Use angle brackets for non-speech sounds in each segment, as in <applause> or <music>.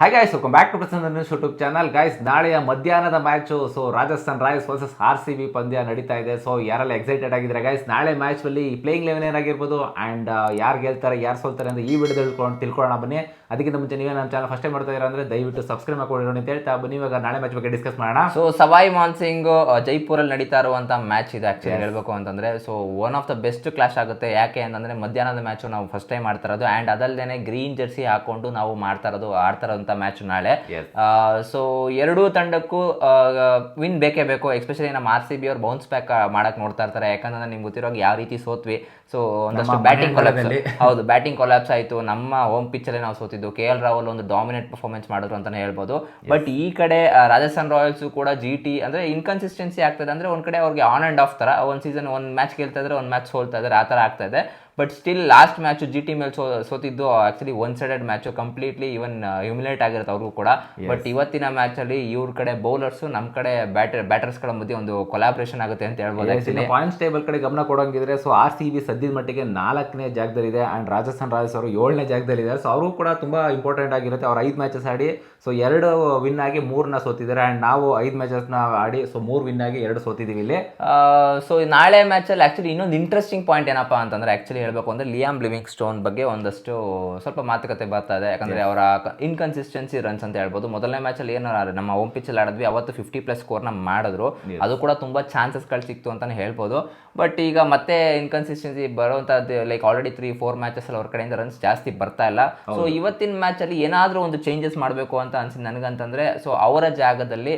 Hi guys welcome back to Prasanna news YouTube channel guys ನಾಳೆಯ ಮಧ್ಯಾಹ್ನದ match so Rajasthan Royals versus R C B ಪಂದ್ಯ ನಡೀತಾ ಇದೆ. So ಯಾರೆಲ್ಲ excited ಆಗಿದ್ದಾರೆ ಗಾಯ್ಸ್ ನಾಳೆ ಮ್ಯಾಚ್ ಅಲ್ಲಿ ಪ್ಲೇಯಿಂಗ್ ಲೆವೆನ್ ಏನಾಗಿರ್ಬೋದು? ಅಂಡ್ ಯಾರು ಗೆಲ್ತಾರೆ, ಯಾರು ಸೋಲ್ತಾರೆ ಅಂತ ಈ ವಿಡಿಯೋದಲ್ಲಿ ತಿಳ್ಕೊಳ್ಳೋಣ ಬನ್ನಿ. ಅದಕ್ಕಿಂತ ಮುಂಚೆ ನೀವೇ ನಮ್ಮ ಚಾನಲ್ ಫಸ್ಟ್ ಟೈಮ್ ಮಾಡ್ತಾ ಇದ್ದೀರಾ ಅಂದ್ರೆ ದಯವಿಟ್ಟು ಸಬ್ಸ್ಕ್ರೈಬ್ ಮಾಡ್ಕೊಂಡಿರೋಣ ಅಂತ ಹೇಳ್ತಾ ಬನ್ನಿ. ಇವಾಗ ನಾಳೆ ಮ್ಯಾಚ್ ಬಗ್ಗೆ ಡಿಸ್ಕಸ್ ಮಾಡೋಣ. ಸೊ ಮಾನ್ ಮಾನ್ಸಿಂಗ್ ಜೈಪುರಲ್ಲಿ ನಡೀತಾ ಇರುವಂತ ಮ್ಯಾಚ್ ಇದೆ ಆಕ್ಚುಲಿ ಹೇಳ್ಬೇಕು ಅಂತಂದ್ರೆ. So one of the best clash ಆಗುತ್ತೆ. ಯಾಕೆ ಅಂತಂದ್ರೆ ಮಧ್ಯಾಹ್ನದ ಮ್ಯಾಚ್ ನಾವು ಫಸ್ಟ್ ಟೈಮ್ ಮಾಡ್ತಾ ಇರೋದು. ಅಂಡ್ ಅದಲ್ಲದೆ ಗ್ರೀನ್ ಜರ್ಸಿ ಹಾಕೊಂಡು ನಾವು ಮಾಡ್ತಾ ಇರೋದು ಆಡ್ತಾ ಇರೋಂಥ ಮ್ಯಾಚ್ ನಾಳೆ. ಸೊ ಎರಡೂ ತಂಡಕ್ಕೂ ವಿನ್ ಬೇಕೇ ಬೇಕು. ಎಸ್ಪೆಷಲಿ ನಮ್ಮ ಆರ್ ಸಿ ಬಿ ಅವ್ರು ಬೌನ್ಸ್ ಬ್ಯಾಕ್ ಮಾಡಕ್ ನೋಡ್ತಾ ಇರ್ತಾರೆ. ಯಾಕಂದ್ರೆ ನಿಮ್ಗೆ ಗೊತ್ತಿರೋ ಯಾವ ರೀತಿ ಸೋತ್ವಿ. ಸೊ ಒಂದಷ್ಟು ಬ್ಯಾಟಿಂಗ್ ಕೊಲಾಪ್ಸ್ ಹೌದು ಬ್ಯಾಟಿಂಗ್ ಕೊಲಾಪ್ಸ್ ಆಯಿತು. ನಮ್ಮ ಹೋಮ್ ಪಿಚ್ಚಲ್ಲೇ ನಾವು ಸೋತಿದ್ದು ಕೆ ಎಲ್ ರಾಹುಲ್ ಒಂದು ಡಾಮಿನೇಟ್ ಪರ್ಫಾರ್ಮೆನ್ಸ್ ಮಾಡಿದ್ರು ಅಂತಾನೆ ಹೇಳ್ಬೋದು. ಬಟ್ ಈ ಕಡೆ ರಾಜಸ್ಥಾನ್ ರಾಯಲ್ಸ್ ಕೂಡ ಜಿ ಟಿ ಅಂದ್ರೆ ಇನ್ಕನ್ಸಿಸ್ಟೆನ್ಸಿ ಆಗ್ತದೆ ಅಂದ್ರೆ ಒಂದ್ ಕಡೆ ಅವ್ರಿಗೆ ಆನ್ ಅಂಡ್ ಆಫ್ ತರ ಒಂದ್ ಸೀಸನ್ ಒಂದ್ ಮ್ಯಾಚ್ ಗೆಲ್ತಾ ಇದ್ರೆ ಒಂದ್ ಮ್ಯಾಚ್ ಸೋಲ್ತಾ ಇದ್ದಾರೆ ಆ ತರ ಆಗ್ತಾ ಇದೆ. But still last match G T ಮೇಲೆ ಸೋ ಸೋತಿದ್ದು actually one sided match completely even humiliate ಆಗಿರುತ್ತೆ ಅವ್ರಿಗೂ ಕೂಡ. ಬಟ್ ಇವತ್ತಿನ ಮ್ಯಾಚ್ ಅಲ್ಲಿ ಇವ್ರ ಕಡೆ ಬೌಲರ್ಸ್ ನಮ್ಮ ಕಡೆ ಬ್ಯಾಟರ್ ಬ್ಯಾಟರ್ಸ್ಗಳ ಮಧ್ಯೆ ಒಂದು ಕೊಲಾಬ್ರೇಷನ್ ಆಗುತ್ತೆ ಅಂತ ಹೇಳ್ಬೋದು ಆಕ್ಚುಲಿ ಪಾಯಿಂಟ್ಸ್ ಟೇಬಲ್ ಕಡೆ ಗಮನ ಕೊಡೋಂಗಿದ್ರೆ ಸೊ ಆರ್ ಸಿ ಬಿ ಸದ್ಯದ ಮಟ್ಟಿಗೆ ನಾಲ್ಕನೇ ಜಾಗದಲ್ಲಿದೆ ಅಂಡ್ ರಾಜಸ್ಥಾನ್ ರಾಯಲ್ಸ್ ಅವರು ಏಳನೇ ಜಾಗದಲ್ಲಿದ್ದಾರೆ ಸೊ ಅವರು ಕೂಡ ತುಂಬಾ ಇಂಪಾರ್ಟೆಂಟ್ ಆಗಿರುತ್ತೆ ಅವ್ರು ಐದು ಮ್ಯಾಚಸ್ ಆಡಿ. ಸೊ ಎರಡು ವಿನ್ ಆಗಿ ಮೂರನ್ನ ಸೋತಿದ್ದಾರೆ ಅಂಡ್ ನಾವು ಐದು ಮ್ಯಾಚಸ್ನ ಆಡಿ ಸೊ ಮೂರು ವಿನ್ ಆಗಿ ಎರಡು ಸೋತಿದ್ದೀವಿ ಇಲ್ಲಿ. ಸೊ ನಾಳೆ ಮ್ಯಾಚಲ್ಲಿ ಆಕ್ಚುಲಿ ಇನ್ನೊಂದು ಇಂಟ್ರೆಸ್ಟಿಂಗ್ ಪಾಯಿಂಟ್ ಏನಪ್ಪಾ ಅಂತಂದ್ರೆ ಆ್ಯಕ್ಚುಲಿ ಹೇಳಬೇಕು ಅಂದ್ರೆ ಲಿಯಾಮ್ ಲಿವಿಂಗ್ ಸ್ಟೋನ್ ಬಗ್ಗೆ ಒಂದಷ್ಟು ಸ್ವಲ್ಪ ಮಾತುಕತೆ ಬರ್ತಾ ಇದೆ. ಯಾಕಂದ್ರೆ ಅವರ ಇನ್ಕನ್ಸಿಸ್ಟೆನ್ಸಿ ರನ್ಸ್ ಅಂತ ಹೇಳ್ಬೋದು. ಮೊದಲನೇ ಮ್ಯಾಚಲ್ಲಿ ಏನು ನಮ್ಮ ಹೋಮ್ ಪಿಚ್ಚಲ್ಲಿ ಆಡಿದ್ವಿ ಅವತ್ತು ಫಿಫ್ಟಿ ಪ್ಲಸ್ ಸ್ಕೋರ್ನ ಮಾಡಿದ್ರು. ಅದು ಕೂಡ ತುಂಬ ಚಾನ್ಸಸ್ಗಳು ಸಿಕ್ತು ಅಂತಾನೆ ಹೇಳ್ಬೋದು. ಬಟ್ ಈಗ ಮತ್ತೆ ಇನ್ಕನ್ಸಿಸ್ಟೆನ್ಸಿ ಬರುವಂಥದ್ದು like already three four matches ಅವ್ರ ಕಡೆಯಿಂದ ರನ್ಸ್ ಜಾಸ್ತಿ ಬರ್ತಾ ಇಲ್ಲ. ಸೊ ಇವತ್ತಿನ ಮ್ಯಾಚಲ್ಲಿ ಏನಾದರೂ ಒಂದು ಚೇಂಜಸ್ ಮಾಡಬೇಕು ಅಂತ ಅನಿಸಿದ ನನಗಂತಂದರೆ ಸೊ ಅವರ ಜಾಗದಲ್ಲಿ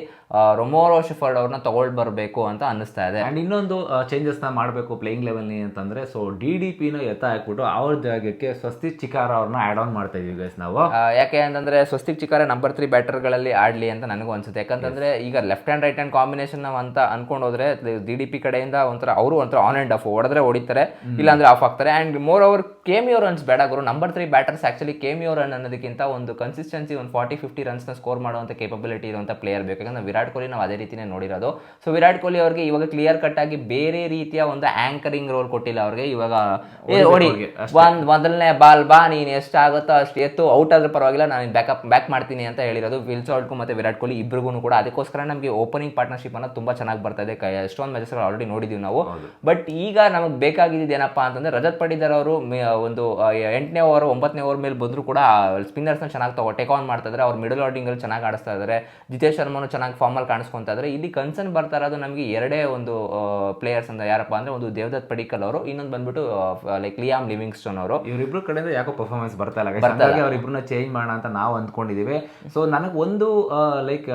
ರೊಮೋರೋ ಶಿಫರ್ಡ್ ಅವ್ರನ್ನ ತೊಗೊಳ್ಬರ್ಬೇಕು ಅಂತ ಅನ್ನಿಸ್ತಾ ಇದೆ. ಅಂಡ್ ಇನ್ನೊಂದು ಚೇಂಜಸ್ನ ನ ಮಾಡಬೇಕು ಪ್ಲೇಯಿಂಗ್ ಲೆವೆಲ್ನಿ ಅಂತಂದ್ರೆ ಸೊ ಡಿ ಡಿ ಪಿನ ಎತ್ತ ಹಾಕ್ಬಿಟ್ಟು ಅವ್ರ ಜಾಗಕ್ಕೆ ಸ್ವಸ್ತಿ ಚಿಕಾರ ಅವ್ರನ್ನ ಆ್ಯಡ್ ಆನ್ ಮಾಡ್ತಾ ಇದೀವಿ ಗೈಸ್ ನಾವು. ಯಾಕೆ ಅಂತಂದ್ರೆ ಸ್ವಸ್ತಿಕ್ ಚಿಕಾರ ನಂಬರ್ ತ್ರೀ ಬ್ಯಾಟರ್ಗಳಲ್ಲಿ ಆಡ್ಲಿ ಅಂತ ನನಗೂ ಅನ್ಸುತ್ತೆ. ಯಾಕಂತಂದ್ರೆ ಈಗ left hand right hand combination ಅಂತ ಅನ್ಕೊಂಡು ಹೋದ್ರೆ ಡಿ ಡಿ ಪಿ ಕಡೆಯಿಂದ ಒಂಥರ ಅವರು ಒಂಥರ ಆನ್ ಅಂಡ್ ಆಫ್ ಹೊಡೆದ್ರೆ ಹೊಡಿತಾರೆ ಇಲ್ಲಾಂದ್ರೆ ಆಫ್ ಆಗ್ತಾರೆ and more over cameo runs ಬೇಡ ಗುರು number three batters actually cameo run ಅನ್ನೋದಕ್ಕಿಂತ ಒಂದು ಕನ್ಸಿಸ್ಟೆನ್ಸಿ ಒಂದು ಫಾರ್ಟಿ ಫಿಫ್ಟಿ ರನ್ಸ್ನ ಸ್ಕೋರ್ ಮಾಡುವಂಥ ಕೇಪಬಿಲಿಟಿ ಇರುವಂಥ ಪ್ಲೇಯರ್ ಬೇಕು. ಯಾಕಂದ್ರೆ ವಿರಾಟ್ ಕೊಹ್ಲಿ ನಾವು ಅದೇ ರೀತಿನೇ ನೋಡಿರೋದು. ಸೊ ವಿರಾಟ್ ಕೊಹ್ಲಿ ಅವ್ರಿಗೆ ಇವಾಗ ಕ್ಲಿಯರ್ ಕಟ್ ಆಗಿ ಬೇರೆ ರೀತಿಯ ಒಂದು ಆಂಕರಿಂಗ್ ರೋಲ್ ಕೊಟ್ಟಿಲ್ಲ ಅವ್ರಿಗೆ. ಇವಾಗ ಹೊಡಿ. ಒಂದ್ ಮೊದಲನೇ ಬಾಲ್ ಬಾ ನೀನ್ ಎಷ್ಟಾಗುತ್ತೋ ಅಷ್ಟು ಎತ್ತು ಔಟ್ ಆದ್ರೆ ಪರವಾಗಿಲ್ಲ ನಾನು ಬ್ಯಾಕಪ್ ಬ್ಯಾಕ್ ಮಾಡ್ತೀನಿ ಅಂತ ಹೇಳಿರೋದು ವಿಲ್ ಸಾಲ್ಟ್ಗೂ ಮತ್ತೆ ವಿರಾಟ್ ಕೊಹ್ಲಿ ಇಬ್ಬರಿಗೂ ಕೂಡ. ಅದಕ್ಕೋಸ್ಕರ ನಮಗೆ ಓಪನಿಂಗ್ ಪಾರ್ಟ್ನರ್ಶಿಪ್ ಅನ್ನ ತುಂಬಾ ಚೆನ್ನಾಗಿ ಬರ್ತಾ ಇದೆ. ಎಷ್ಟೊಂದು ಮ್ಯಾಚಸ್ ಆಲ್ರೆಡಿ ನೋಡಿದೀವಿ ನಾವು. ಬಟ್ ಈಗ ನಮಗೆ ಬೇಕಾಗಿದ್ದು ಏನಪ್ಪಾ ಅಂತಂದ್ರೆ ರಜತ್ ಪಡಿದರ್ ಅವರು ಒಂದು ಎಂಟನೇ ಓವರ್ ಒಂಬತ್ತನೇ ಓವರ್ ಮೇಲೆ ಬಂದ್ರು ಕೂಡ ಸ್ಪಿನ್ನರ್ಸ್ನ ಚೆನ್ನಾಗಿ ತಗೋ ಟೇಕ್ ಆನ್ ಮಾಡ್ತಾ ಇದ್ದಾರೆ ಅವ್ರ ಮಿಡಲ್ ಆರ್ಡಿಂಗ್ ಅಲ್ಲಿ ಚೆನ್ನಾಗಿ ಆಡಿಸ್ತಾ ಇದ್ದಾರೆ ಜಿತೇಶ್ ಶರ್ಮನು ಚೆನ್ನಾಗಿ ಫಾರ್ಮಲ್ ಕಾಣಿಸ್ಕೊಂತಾ ಇದ್ದಾರೆ ಇಲ್ಲಿ ಕನ್ಸರ್ನ್ ಬರ್ತಾ ಇರೋದು ನಮಗೆ ಎರಡೇ ಒಂದು ಪ್ಲೇಯರ್ಸ್ ಅಂತ ಯಾರಪ್ಪ ಅಂದ್ರೆ ಒಂದು ದೇವದತ್ ಪಡಿಕಲ್ ಅವರು ಇನ್ನೊಂದು ಬಂದ್ಬಿಟ್ಟು ಲೈಕ್ ಲಿಯಾಮ್ ಲಿವಿಂಗ್ಸ್ಟೋನ್ ಅವರು. ಇವರಿಬ್ರು ಕಡೆಯಿಂದ ಯಾಕೋ ಪರ್ಫಾರ್ಮೆನ್ಸ್ ಬರ್ತಾ ಇಲ್ಲ. ಹಾಗಾಗಿ ಅವ್ರಿಬ್ರನ್ನ ಚೇಂಜ್ ಮಾಡೋಣ ಅಂತ ನಾವು ಅಂದ್ಕೊಂಡಿದೀವಿ. ಸೊ ನನಗೆ ಒಂದು ಲೈಕ್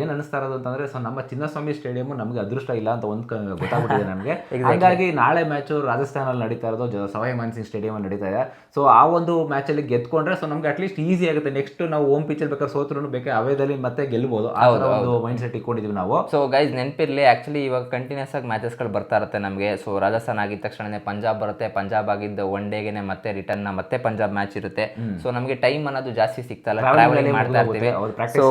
ಏನು ಅನಿಸ್ತಾ ಇರೋದು ಅಂತಂದ್ರೆ ಸೊ ನಮ್ಮ ಚಿನ್ನಸ್ವಾಮಿ ಸ್ಟೇಡಿಯಂ ನಮಗೆ ಅದೃಷ್ಟ ಇಲ್ಲ ಅಂತ ಒಂದು ಗೊತ್ತಾಗ್ಬಿಟ್ಟಿದೆ ನಮಗೆ <laughs> ಹಾಗಾಗಿ ನಾಳೆ ಮ್ಯಾಚು ರಾಜಸ್ಥಾನಲ್ಲಿ ನಡೀತಾ ಇರೋದು ಸವಾಯಿ ಮಾನ್ಸಿಂಗ್ ಸ್ಟೇಡಿಯಂ ಅಲ್ಲಿ ನಡೀತಾ ಇದೆ. ಸೊ ಆ ಒಂದು ಮ್ಯಾಚಲ್ಲಿ ಗೆದ್ಕೊಂಡ್ರೆ ಸೊ ನಮ್ಗೆ ಅಟ್ಲೀಸ್ಟ್ ಈಸಿ ಆಗುತ್ತೆ. ನೆಕ್ಸ್ಟ್ ನಾವು ಓಮ್ ಪಿಚ್ ಬೇಕಾದ್ರೆ ಸೋತ್ರು ಬೇಕಾದ್ರೆ ಅವೇದಲ್ಲಿ ಮತ್ತೆ ಗೆಲ್ಬೋದು. ಆ ಒಂದು ಮೈಂಡ್ ಸೆಟ್ ಇಟ್ಕೊಂಡಿದೀವಿ ನಾವು. ಸೊ ಗೈಸ್ ನೆನಪಿರ್ಲಿ ಆಕ್ಚುಲಿ ಇವಾಗ ಕಂಟಿನ್ಯೂಸ್ ಆಗಿ ಮ್ಯಾಚಸ್ಗಳು ಬರ್ತಾ ಇರುತ್ತೆ ನಮಗೆ. ಸೊ ರಾಜಸ್ಥಾನ್ ಆಗಿದ ತಕ್ಷಣನೇ ಪಂಜಾಬ್ ಬರುತ್ತೆ ಪಂಜಾಬ್ ಆಗಿದ್ದ ಒನ್ ಡೇಗೆ ಮತ್ತೆ ರಿಟರ್ನ್ ಮತ್ತೆ ಪಂಜಾಬ್ ಮ್ಯಾಚ್ ಇರುತ್ತೆ. ಸೊ ನಮಗೆ ಟೈಮ್ ಅನ್ನೋದು ಜಾಸ್ತಿ ಸಿಗ್ತಲ್ಲ ಟ್ರಾವೆಲಿಂಗ್ ಮಾಡ್ತಾ ಇರ್ತೀವಿ. ಸೊ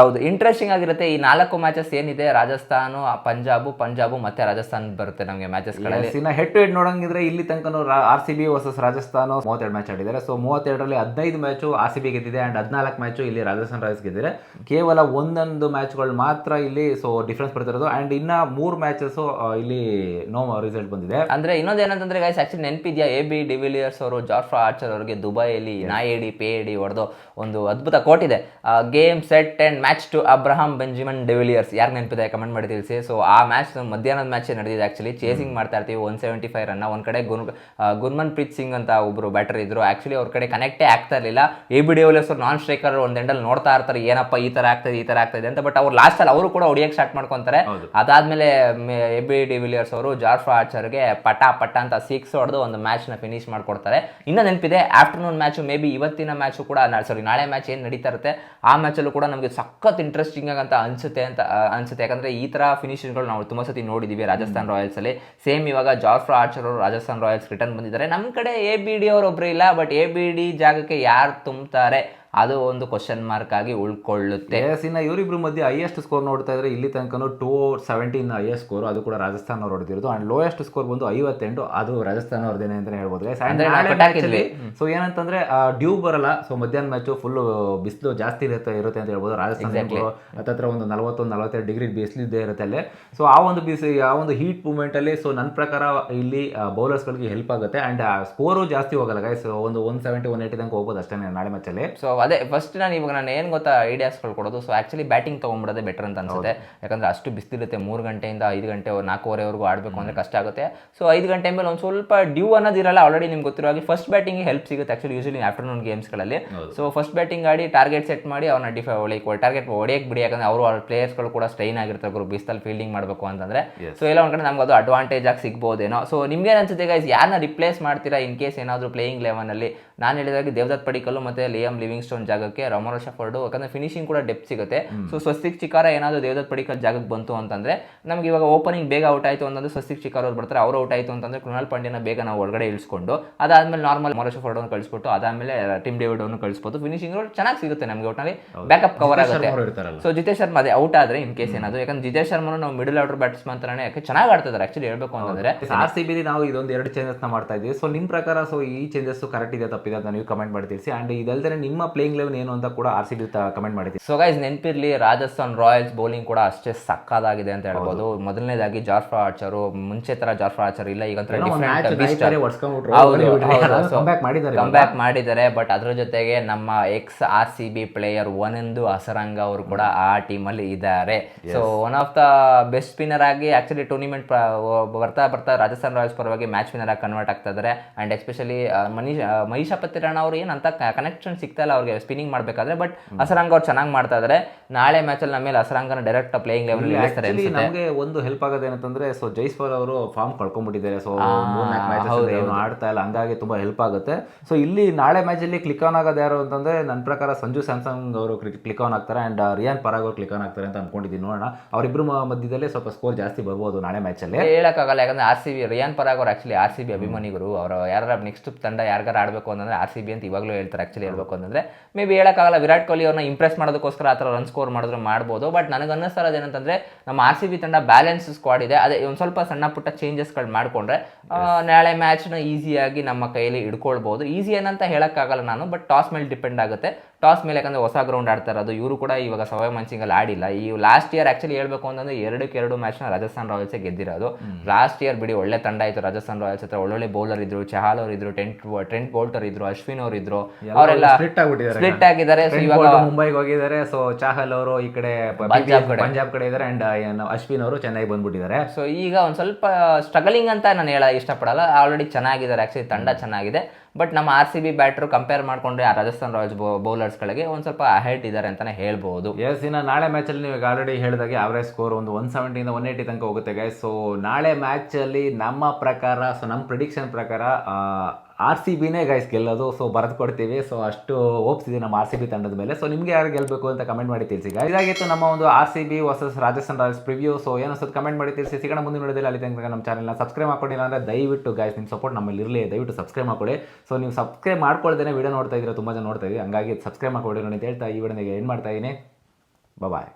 ಹೌದು ಇಂಟ್ರೆಸ್ಟಿಂಗ್ ಆಗಿರುತ್ತೆ. ಈ ನಾಲ್ಕು ಮ್ಯಾಚಸ್ ಏನಿದೆ ರಾಜಸ್ಥಾನ ಪಂಜಾಬ್ ಪಂಜಾಬು ಮತ್ತೆ ರಾಜಸ್ಥಾನ ಬರುತ್ತೆ ನಮಗೆ Yes, ಇನ್ನ ಹೆಡ್ ಟು ಹೆಡ್ ನೋಡಂಗಿದ್ರೆ ಇಲ್ಲಿ ತನಕ R C B versus Rajasthan ಮೂವತ್ತೆರಡು ಮ್ಯಾಚ್ ಆಡಿದ್ದಾರೆ. ಸೊ ಮೂವತ್ತೆರಡರಲ್ಲಿ ಹದಿನೈದು ಮ್ಯಾಚು ಆರ್ ಸಿ ಬಿ ಗೆದ್ದಿದೆ ಅಂಡ್ ಹದಿನಾಲ್ಕು ಮ್ಯಾಚು ಇಲ್ಲಿ ರಾಜಸ್ಥಾನ್ ರಾಯಲ್ಸ್ ಗೆದ್ದಿದೆ. ಕೇವಲ ಒಂದೊಂದು ಮ್ಯಾಚ್ಗಳು ಮಾತ್ರ ಇಲ್ಲಿ ಸೊ ಡಿಫ್ರೆನ್ಸ್ ಬರ್ತಿರೋದು. ಅಂಡ್ ಇನ್ನ ಮೂರು ಮ್ಯಾಚಸ್ ಇಲ್ಲಿ ನೋ ರಿಸಲ್ಟ್ ಬಂದಿದೆ. ಅಂದ್ರೆ ಇನ್ನೊಂದು ಏನಂತಂದ್ರೆ ಆಕ್ಚುಲಿ ನೆನಪಿದ್ಯಾ? ಎ ಬಿ ಡಿವಿಲಿಯರ್ಸ್ ಅವರು ಜಾಫ್ರಾ ಆರ್ಚರ್ ಅವರಿಗೆ ದುಬೈಯಲ್ಲಿ ಪೇ ಪೇಡಿ ಹೊಡೆದು ಒಂದು ಅದ್ಭುತ ಕೋಟ್ ಇದೆ. Game set and match to Abraham Benjamin de Villiers ಯಾರು ನೆನಪಿದೆ? ಕಮೆಂಟ್ ಮಾಡಿ ತಿಳಿಸಿ. ಸೊ ಆ ಮ್ಯಾಚ್ ಮಧ್ಯಾಹ್ನದ ಮ್ಯಾಚ್ ನಡೆದಿದೆ ಆಕ್ಚುಲಿ ಚೇಸಿಂಗ್ ಮಾಡ್ತಾ ಇರ್ತೀವಿ ಒನ್ ಸೆವೆಂಟಿ ಫೈವ್ ರನ್ನ ಒಂದ್ ಕಡೆ ಗುನ್ ಗುನ್ಮನ್ ಗುರ್ಮನ್ ಪ್ರೀತ್ ಸಿಂಗ್ ಅಂತ ಒಬ್ರು ಬ್ಯಾಟರ್ ಇದ್ರು. ಆಕ್ಚುಲಿ ಅವ್ರ ಕಡೆ ಕನೆಕ್ಟೇ ಆಗ್ತಾ ಇರಲಿಲ್ಲ. A B de Villiers non striker ಒಂದ್ ಎಂಡಲ್ಲಿ ನೋಡ್ತಾ ಇರ್ತಾರೆ ಏನಪ್ಪ ಈ ತರ ಆಗ್ತದೆ ಈ ತರ ಆಗ್ತದೆ ಅಂತ. ಬಟ್ ಅವ್ರು ಲಾಸ್ಟ್ ಅಲ್ಲಿ ಅವರು ಕೂಡ ಹೊಡಿಯಕ್ಕೆ ಸ್ಟಾರ್ಟ್ ಮಾಡ್ಕೊಂತಾರೆ. ಅದಾದ್ಮೇಲೆ ಎ ಬಿ ಡಿವಿಲಿಯರ್ಸ್ ಅವರು ಜಾರ್ಫ್ರಾ ಆರ್ಚರ್ಗೆ ಪಟ ಪಟ ಅಂತ ಸಿಕ್ಸ್ ಹೊಡೆದು ಒಂದು ಮ್ಯಾಚ್ನ ಫಿನಿಶ್ ಮಾಡಿಕೊಡ್ತಾರೆ. ಇನ್ನೂ ನೆನಪಿದೆ ಆಫ್ಟರ್ನೂನ್ ಮ್ಯಾಚು ಮೇ ಬಿ ಇವತ್ತಿನ ಮ್ಯಾಚು ಕೂಡ ಸಾರಿ ನಾಳೆ ಮ್ಯಾಚ್ ಏನು ನಡೀತಾ ಇರುತ್ತೆ, ಆ ಮ್ಯಾಚಲ್ಲೂ ಕೂಡ ನಮಗೆ ಸಖತ್ ಇಂಟ್ರೆಸ್ಟಿಂಗ್ ಅಂತ ಅನ್ಸುತ್ತೆ ಅಂತ ಅನಿಸುತ್ತೆ. ಯಾಕಂದ್ರೆ ಈ ಥರ ಫಿನಿಶಿಂಗ್ಗಳು ನಾವು ತುಂಬ ಸತಿ ನೋಡಿದ್ದೀವಿ ರಾಜಸ್ಥಾನ್ ರಾಯಲ್ಸಲ್ಲಿ ಸೇಮ್ ಇವಾಗ ಜಾಫ್ರಾ ಆರ್ಚರ್ ಅವರು ರಾಜಸ್ಥಾನ್ ರಾಯಲ್ಸ್ ರಿಟರ್ನ್ ಬಂದಿದ್ದಾರೆ. ನಮ್ಮ ಕಡೆ ಎ ಬಿ ಡಿ ಅವರು ಒಬ್ರು ಇಲ್ಲ ಬಟ್ ಎ ಬಿ ಡಿ ಜಾಗಕ್ಕೆ ಯಾರು ತುಂಬ್ತಾರೆ? ಅದು ಒಂದು ಕ್ವಶನ್ ಮಾರ್ಕ್ ಆಗಿ ಉಳ್ಕೊಳ್ಳುತ್ತೆ. ಇನ್ನು ಇವರಿಬ್ರು ಮಧ್ಯೆ ಹೈಯೆಸ್ಟ್ ಸ್ಕೋರ್ ನೋಡ್ತಾ ಇದ್ರೆ ಇಲ್ಲಿ ತನಕ ಟೂ ಸೆವೆಂಟೀನ್ ಹೈಯೆಸ್ಟ್ ಸ್ಕೋರ್ ಅದು ಕೂಡ ರಾಜಸ್ಥಾನ ಅವ್ರು ಹೊಡೆದಿರೋದು. ಅಂಡ್ ಲೋಯೆಸ್ಟ್ ಸ್ಕೋರ್ ಬಂದು ಐವತ್ತೆಂಟು ಅದು ರಾಜಸ್ಥಾನ ಅವ್ರದ್ದೇನೆ ಅಂತ ಹೇಳ್ಬೋದು. ಸೊ ಏನಂತಂದ್ರೆ ಡ್ಯೂ ಬರಲ್ಲ. ಸೊ ಮಧ್ಯಾಹ್ನ ಮ್ಯಾಚು ಫುಲ್ ಬಿಸಿಲು ಜಾಸ್ತಿ ಇರುತ್ತೆ ಇರುತ್ತೆ ಅಂತ ಹೇಳ್ಬೋದು ರಾಜಸ್ಥಾನ ಹತ್ತತ್ರ ಒಂದು ನಲವತ್ತೊಂದು ನಲವತ್ತೆರಡು ಡಿಗ್ರಿ ಬಿಸಿಲಿದ್ದೇ ಇರುತ್ತೆ ಅಲ್ಲೇ. ಸೊ ಆ ಒಂದು ಬಿಸಿ ಆ ಒಂದು ಹೀಟ್ ಮೂಮೆಂಟ್ ಅಲ್ಲಿ ಸೊ ನನ್ನ ಪ್ರಕಾರ ಇಲ್ಲಿ ಬೌಲರ್ಸ್ಗಳಿಗೆ ಹೆಲ್ಪ್ ಆಗುತ್ತೆ. ಅಂಡ್ ಸ್ಕೋರು ಜಾಸ್ತಿ ಹೋಗಲ್ಲ ಗೈಸ್ ಒಂದು ಒನ್ ಸೆವೆಂಟಿ ಒನ್ ಏಯ್ಟಿ ತನಕ ಹೋಗ್ಬೋದು ಅಷ್ಟೇ ನಾಳೆ ಮ್ಯಾಚಲ್ಲಿ ಸೊ ಅದೇ ಫಸ್ಟ್ ನಾನು ಇವಾಗ ನಾನು ಏನು ಗೊತ್ತಾ ಐಡಿಯಾಸ್ಗಳು ಕೊಡೋದು? ಸೊ ಆ್ಯಕ್ಚುಲಿ ಬ್ಯಾಟಿಂಗ್ ತೊಗೊಂಬಿಡೋದೇ ಬೆಟರ್ ಅಂತ ಅನ್ಸುತ್ತೆ. ಯಾಕಂದ್ರೆ ಅಷ್ಟು ಬಿಸಿಲಿರುತ್ತೆ ಮೂರು ಗಂಟೆಯಿಂದ ಐದು ಗಂಟೆ ನಾಲ್ಕೂವರೆವರೆಗೂ ಆಡಬೇಕು ಅಂದರೆ ಕಷ್ಟ ಆಗುತ್ತೆ. ಸೊ ಐದು ಗಂಟೆ ಮೇಲೆ ಒಂದು ಸ್ವಲ್ಪ ಡ್ಯೂ ಅನ್ನೋದಿರಲ್ಲ ಆಲ್ರೆಡಿ ನಿಮ್ಗೆ ಗೊತ್ತಿರೋ ಹಾಗೆ ಫಸ್ಟ್ ಬ್ಯಾಟಿಂಗ್ ಹೆಲ್ಪ್ ಸಿಗುತ್ತೆ ಆ್ಯಕ್ಚುಲಿ ಯೂಶಲಿ ಆಫ್ಟರ್ನೂನ್ ಗೇಮ್ಸ್ಗಳಲ್ಲಿ ಸೊ ಫಸ್ಟ್ ಬ್ಯಾಟಿಂಗ್ ಆಡಿ ಟಾರ್ಗೆಟ್ ಸೆಟ್ ಮಾಡಿ ಅವ್ರನ್ನ ಡಿಫೈ ಲೈಕ್ ಟಾರ್ಗೆಟ್ ಹೊಡೆಯಕ್ಕೆ ಬಿಡಿ ಯಾಕಂದ್ರೆ ಅವರು ಅವ್ರ ಪ್ಲೇಯರ್ಸ್ಗಳು ಕೂಡ ಸ್ಟ್ರೈನ್ ಆಗಿರ್ತಾರೆ ಗುರು. ಬಿಸ್ತಲ್ಲಿ ಫೀಲ್ಡಿಂಗ್ ಮಾಡಬೇಕು ಅಂತಂದ್ರೆ. ಸೊ ಎಲ್ಲ ಒಂದು ಕಡೆ ನಮ್ಗೆ ಅದು ಅಡ್ವಾಂಟೇಜ್ ಆಗಿ ಸಿಗ್ಬೋದೇನೋ. ಸೊ ನಿಮ್ಗೆ ಅನ್ಸುತ್ತೆ ಗೈಸ್ ಯಾರನ್ನ ರಿಪ್ಲೇಸ್ ಮಾಡ್ತೀರಾ ಇನ್ ಕೇಸ್ ಏನಾದರೂ ಪ್ಲೇಯಿಂಗ್ ಲೆವೆನಲ್ಲಿ ನಾನು ಹೇಳಿದಾಗ ದೇವದತ್ ಪಡಿಕಲ್ಲು ಮತ್ತೆ ಲಿಯಮ್ ಲಿವಿಂಗ್ ಸ್ಟೋನ್ ಜಾಗಕ್ಕೆ ರಮೋರ ಶಫರ್ಡು ಯಾಕಂದ್ರೆ ಫಿನಿಶಿಂಗ್ ಕೂಡ ಡೆಪ್ ಸಿಗುತ್ತೆ. ಸೊ ಸ್ವಸ್ತಿಕ್ ಚಿಕಾರ ಏನಾದರೂ ದೇವದತ್ ಪಡಿಕಲ್ ಜಾಗಕ್ಕೆ ಬಂತು ಅಂತಂದ್ರೆ ನಮ್ಗೆ ಇವಾಗ ಓಪನಿಂಗ್ ಬೇಗ ಔಟ್ ಆಯಿತು ಅಂತಂದ್ರೆ ಸ್ವಸ್ತಿಕ್ ಚಿಕಾರ ಅವ್ರು ಬರ್ತಾರೆ ಅವ್ರು ಔಟ್ ಆಯಿತು ಅಂತಂದ್ರೆ ಕೃಣಾಲ್ ಪಾಂಡ್ಯನ ಬೇಗ ನಾವು ಒಳಗಡೆ ಇಳಿಸ್ಕೊಂಡು ಅದಾದ್ಮೇಲೆ ನಾರ್ಮಲ್ ಮೊರ ಶಫರ್ಡ್ ಅನ್ನು ಕಳಿಸ್ಬಿಟ್ಟು ಅದಾದ್ಮೇಲೆ ಟಿಮ್ ಡೇವಿಡ್ ಅನ್ನು ಕಳಿಸ್ಬೋದು ಫಿನಿಶಿಂಗ್ ಚೆನ್ನಾಗಿ ಸಿಗುತ್ತೆ ನಮಗೆ ಒಟ್ಟಿನಲ್ಲಿ ಬ್ಯಾಕಪ್ ಕವರ್ ಆಗುತ್ತೆ. ಸೊ ಜಿತೇಶ್ ಶರ್ಮಾ ಅದೇ ಔಟ್ ಆದ್ರೆ ಇನ್ ಕೇಸ್ ಏನಾದ್ರು ಯಾಕಂದ್ರೆ ಜಿತೇಶ್ ಶರ್ಮಾ ನಾವು ಮಿಡಲ್ ಆರ್ಡರ್ ಬ್ಯಾಟ್ಸ್ಮನ್ ತರನೇ ಯಾಕೆ ಚೆನ್ನಾಗಿ ಆಡ್ತಿದ್ದಾರೆ ಆಕ್ಚುಲಿ ಹೇಳ್ಬೇಕು ಅಂತಂದ್ರೆ. ಆರ್ ಸಿ ಬಿ ನಾವು ಇದೊಂದು ಎರಡು ಚೇಂಜಸ್ನ ಮಾಡ್ತಾ ಇದ್ವಿ ಸೊ ನಿಮ್ ಪ್ರಕಾರ ಸೊ ಈ ಚೇಂಜಸ್ ಕರೆಕ್ಟ್ ಇದೆ ತಪ್ಪಿದೆ ಅದನ್ನ ನೀವು ಕಮೆಂಟ್ ಮಾಡಿ ತಿಳಿಸಿ ಅಂಡ್ ಇದಲ್ದೇ ನಿಮ್ಮ ಪ್ಲೇಯಿಂಗ್ ಲೆವೆನ್ ಏನು ಅಂತ ಕೂಡ ಆರ್ ಸಿ ಬಿ ಕಮೆಂಟ್ ಮಾಡಿದ್ದೀವಿ ಸೊ ಗೈಸ್ ನೆನಪಿರಲಿ ರಾಜಸ್ಥಾನ್ ರಾಯಲ್ಸ್ ಬೌಲಿಂಗ್ ಕೂಡ ಅಷ್ಟೇ ಸಕ್ಕದಾಗಿದೆ ಅಂತ ಹೇಳ್ಬೋದು. ಮೊದಲನೇದಾಗಿ ಜಾರ್ಫಾ ಆರ್ಚರ್ ಮುಂಚೆ ತರ ಜಾರ್ಫಾ ಆರ್ಚರ್ ಇಲ್ಲ ಈಗ ಕಂಬ್ಯಾಕ್ ಮಾಡಿದ್ದಾರೆ ಬಟ್ ಅದ್ರ ಜೊತೆಗೆ ನಮ್ಮ ex R C B player ಒನೆಂದು Hasaranga ಅವರು ಕೂಡ ಆ ಟೀಮ್ ಅಲ್ಲಿ ಇದ್ದಾರೆ. So one of the best spinner ಆಗಿ ಆಕ್ಚುಲಿ ಟೂರ್ನಿಮೆಂಟ್ ಬರ್ತಾ ಬರ್ತಾ ರಾಜಸ್ಥಾನ್ ರಾಯಲ್ಸ್ ಪರವಾಗಿ ಮ್ಯಾಚ್ ವಿನ್ನರ್ ಆಗಿ ಕನ್ವರ್ಟ್ ಆಗ್ತಾ ಇದ್ದಾರೆ. ಅಂಡ್ ಎಸ್ಪೆಷಲಿ ಮನೀಶ್ ಪತ್ತಿರಾಣ ಅವ್ರು ಏನಂತ ಕನೆಕ್ಷನ್ ಸಿಗ್ತಾ ಇಲ್ಲ ಅವ್ರಿಗೆ ಸ್ಪಿನ್ನಿಂಗ್ ಮಾಡಬೇಕಾದ್ರೆ. ಬಟ್ ಹಸರಂಗ ಅವ್ರು ಚೆನ್ನಾಗಿ ಮಾಡ್ತಾ ಇದ್ದಾರೆ ನಾಳೆ ಮ್ಯಾಚಲ್ಲಿ ನಮ್ಮ ಮೇಲೆ ಅಸರಂಗನ ಡೈರೆಕ್ಟ್ ಪ್ಲೇಯಿಂಗ್ ಲೆವೆಲ್ ಇಳಿಸ್ತಾರೆ ನಮಗೆ ಒಂದು ಹೆಲ್ಪ್ ಆಗೋದು ಏನಂತಂದ್ರೆ ಸೊ ಜೈಸ್ವಾಲ್ ಅವರು ಫಾರ್ಮ್ ಕಳ್ಕೊಂಡ್ಬಿಟ್ಟಿದ್ದಾರೆ. ಸೊ ಏನು ಆಡ್ತಾ ಇಲ್ಲ. ಹಂಗಾಗಿ ತುಂಬಾ ಹೆಲ್ಪ್ ಆಗುತ್ತೆ. ಸೊ ಇಲ್ಲಿ ನಾಳೆ ಮ್ಯಾಚ್ ಅಲ್ಲಿ ಕ್ಲಿಕ್ ಆನ್ ಆಗೋದು ಯಾರು ಅಂತಂದ್ರೆ ನನ್ನ ಪ್ರಕಾರ ಸಂಜು ಸ್ಯಾಮ್ಸಂಗ್ ಅವರು ಕ್ಲಿಕ್ ಆನ್ ಆಗ್ತಾರೆ. ಅಂಡ್ ರಿಯಾನ್ ಪರಾಗ್ ಅವರು ಕ್ಲಿಕ್ ಆನ್ ಆಗ್ತಾರೆ ಅಂತ ಅನ್ಕೊಂಡಿದ್ದೀನಿ. ನೋಡೋಣ. ಅವರಿಬ್ಬರು ಮಧ್ಯದಲ್ಲಿ ಸ್ವಲ್ಪ ಸ್ಕೋರ್ ಜಾಸ್ತಿ ಬರ್ಬೋದು ನಾಳೆ ಮ್ಯಾಚ್ ಅಲ್ಲಿ. ಹೇಳಕ್ಕಾಗಲ್ಲ. ಯಾಕಂದ್ರೆ R C B Riyan Parag ಅವರು ಆಕ್ಚುಲಿ ಆರ್ ಸಿ ಬಿ ಅಭಿಮಾನಿಗಳು. ಅವರು ಯಾರು ನೆಕ್ಸ್ಟ್ ತಂಡ ಯಾರಿಗಾರ ಆಡಬೇಕು ಅಂತಂದ್ರೆ ಆರ್ ಸಿ ಬಿ ಅಂತ ಇವಾಗಲೂ ಹೇಳ್ತಾರೆ ಆಕ್ಚುಲಿ ಹೇಳ್ಬೇಕು ಅಂತಂದ್ರೆ. ಮೇ ಬಿ ಹೇಳೋಕ್ಕಾಗಲ್ಲ, ವಿರಾಟ್ ಕೊಹ್ಲಿ ಅವ್ರನ್ನ ಇಂಪ್ರೆಸ್ ಮಾಡೋದಕ್ಕೋಸ್ಕರ ಆ ಥರ ರನ್ ಸ್ಕೋರ್ ಮಾಡಿದ್ರೆ ಮಾಡ್ಬೋದು. ಬಟ್ ನನಗೆ ಅನ್ನಿಸ್ತಾ ಇರೋದು ಏನಂತಂದ್ರೆ, ನಮ್ಮ ಆರ್ ಸಿ ಬಿ ತಂಡ ಬ್ಯಾಲೆನ್ಸ್ ಸ್ಕ್ವಾಡ್ ಇದೆ. ಅದೇ ಒಂದು ಸ್ವಲ್ಪ ಸಣ್ಣ ಪುಟ್ಟ ಚೇಂಜಸ್ಗಳು ಮಾಡ್ಕೊಂಡ್ರೆ ನಾಳೆ ಮ್ಯಾಚ್ನ ಈಸಿಯಾಗಿ ನಮ್ಮ ಕೈಯಲ್ಲಿ ಹಿಡ್ಕೊಳ್ಬೋದು. ಈಸಿ ಏನಂತ ಹೇಳೋಕ್ಕಾಗಲ್ಲ ನಾನು ಬಟ್ ಟಾಸ್ ಮೇಲೆ ಡಿಪೆಂಡ್ ಆಗುತ್ತೆ. ಟಾಸ್ ಮೇಲೆ ಯಾಕಂದ್ರೆ ಹೊಸ ಗ್ರೌಂಡ್ ಆಡ್ತಾ ಇರೋದು ಇವರು ಕೂಡ ಇವಾಗ ಸವೈ ಮನ್ಸಿಂಗಲ್ಲಿ ಆಡಿಲ್ಲ. ಈ ಲಾಸ್ಟ್ ಇಯರ್ ಆಕ್ಚುಲಿ ಹೇಳ್ಬೇಕು ಅಂತಂದ್ರೆ ಎರಡಕ್ಕೆ ಎರಡು ಮ್ಯಾಚ್ನ ರಾಜಸ್ಥಾನ್ ರಾಯಲ್ಸ್ ಗೆದ್ದಿರೋದು. ಲಾಸ್ಟ್ ಇಯರ್ ಬಿಡಿ ಒಳ್ಳೆ ತಂಡ ಆಯಿತು ರಾಜಸ್ಥಾನ್ ರಾಯಲ್ಸ್ ಹತ್ರ. ಒಳ್ಳೊಳ್ಳೆ ಬೌಲರ್ ಇದ್ರು ಚಹಾಲ್ ಅವರು ಇದ್ರು ಟೆಂಟ್ ಟ್ರೆಂಟ್ ಬೋಲ್ಟರ್ ಇದ್ರು ಅಶ್ವಿನ್ ಅವರು ಇದ್ರು. ಅವರೆಲ್ಲ ಸ್ಪ್ಲಿಟ್ ಆಗಿದ್ದಾರೆ. ಸೊ ಇವಾಗ ಮುಂಬೈಗೆ ಹೋಗಿದ್ದಾರೆ. ಸೊ ಚಹಲ್ ಅವರು ಈ ಕಡೆ ಪಂಜಾಬ್ ಕಡೆ. ಪಂಜಾಬ್ ಕಡೆ ಇದ್ದಾರೆ. ಅಂಡ್ ಅಶ್ವಿನ್ ಅವರು ಚೆನ್ನಾಗಿ ಬಂದ್ಬಿಟ್ಟಿದ್ದಾರೆ. ಸೊ ಈಗ ಒಂದು ಸ್ವಲ್ಪ ಸ್ಟ್ರಗಲಿಂಗ್ ಅಂತ ನಾನು ಹೇಳ ಇಷ್ಟಪಡಲ್ಲ. ಆಲ್ರೆಡಿ ಚೆನ್ನಾಗಿದ್ದಾರೆ. ಆಕ್ಚುಲಿ ತಂಡ ಚೆನ್ನಾಗಿದೆ. ಬಟ್ ನಮ್ಮ ಆರ್ ಸಿ ಬಿ ಬ್ಯಾಟ್ರು ಕಂಪೇರ್ ಮಾಡ್ಕೊಂಡ್ರೆ ರಾಜಸ್ಥಾನ್ ರಾಯಲ್ಸ್ ಬೌಲರ್ಸ್ಗಳಿಗೆ ಒಂದು ಸ್ವಲ್ಪ ಅಹೆಡ್ ಇದ್ದಾರೆ ಅಂತಾನೆ ಹೇಳ್ಬೋದು. ಎಸ್ ಇನ್ನ ನಾಳೆ ಮ್ಯಾಚಲ್ಲಿ ನೀವು ಆಲ್ರೆಡಿ ಹೇಳಿದಾಗ ಅವರೇಜ್ ಸ್ಕೋರ್ ಒಂದು ಒನ್ ಸೆವೆಂಟಿಯಿಂದ ಒನ್ ಏಯ್ಟಿ ತನಕ ಹೋಗುತ್ತೆ ಸೊ ನಾಳೆ ಮ್ಯಾಚಲ್ಲಿ ನಮ್ಮ ಪ್ರಕಾರ ಸೊ ನಮ್ಮ ಪ್ರಿಡಿಕ್ಷನ್ ಪ್ರಕಾರ ಆರ್ ಸಿ ಬಿನೇ ಗೈಸ್ ಗೆಲ್ಲೋದು. ಸೊ ಬರೆದು ಕೊಡ್ತೀವಿ. ಸೊ ಅಷ್ಟು ಹೋಪ್ಸ್ ಇದೆ ನಮ್ಮ ಆರ್ ಸಿ ಬಿ ತಂಡದ ಮೇಲೆ. ಸೊ ನಿಮಗೆ ಯಾರು ಗೆಲ್ಲಬೇಕು ಅಂತ ಕಮೆಂಟ್ ಮಾಡಿ ತಿಳಿಸಿ ಗೈಸ್ ಇದಾಗಿತ್ತು ನಮ್ಮ ಒಂದು R C B versus Rajasthan Royals preview so ಏನಿಸ್ತದೆ comment ಮಾಡಿ ತಿಳಿಸಿ. ಸಿಗೋಣ ಮುಂದಿನ ನೋಡೋದಿಲ್ಲ ಅಲ್ಲಿ ತನಕ ನಮ್ಮ ಚಾನಲ್ನ ಸಬ್ಸ್ಕ್ರೈಬ್ ಮಾಡ್ಕೊಂಡಿಲ್ಲ ಅಂದರೆ ದಯವಿಟ್ಟು ಗೈಸ್ ನಿಮ್ಮ ಸಪೋರ್ಟ್ ನಮ್ಮಲ್ಲಿ ಇರಲಿ. ದಯವಿಟ್ಟು ಸಬ್ಸ್ಕ್ರೈಬ್ ಮಾಡ್ಕೊಳ್ಳಿ. ಸೊ ನೀವು ಸಬ್ಸ್ಕ್ರೈಬ್ ಮಾಡ್ಕೊಳ್ದೇ ವಿಡಿಯೋ ನೋಡ್ತಾ ಇದ್ದೀರಾ, ತುಂಬ ಜನ ನೋಡ್ತಾ ಇದ್ದೀವಿ ಹಂಗಾಗಿ ಸಬ್ಸ್ಕ್ರೈಬ್ ಮಾಡ್ಕೊಳ್ಳಿ ನೋಡಿ ಅಂತ ಹೇಳ್ತಾ ಈ ವಿಡಿಯೋನಿಗೆ ಏನು ಮಾಡ್ತಾ ಇದ್ದೀನಿ. ಬಾಯ್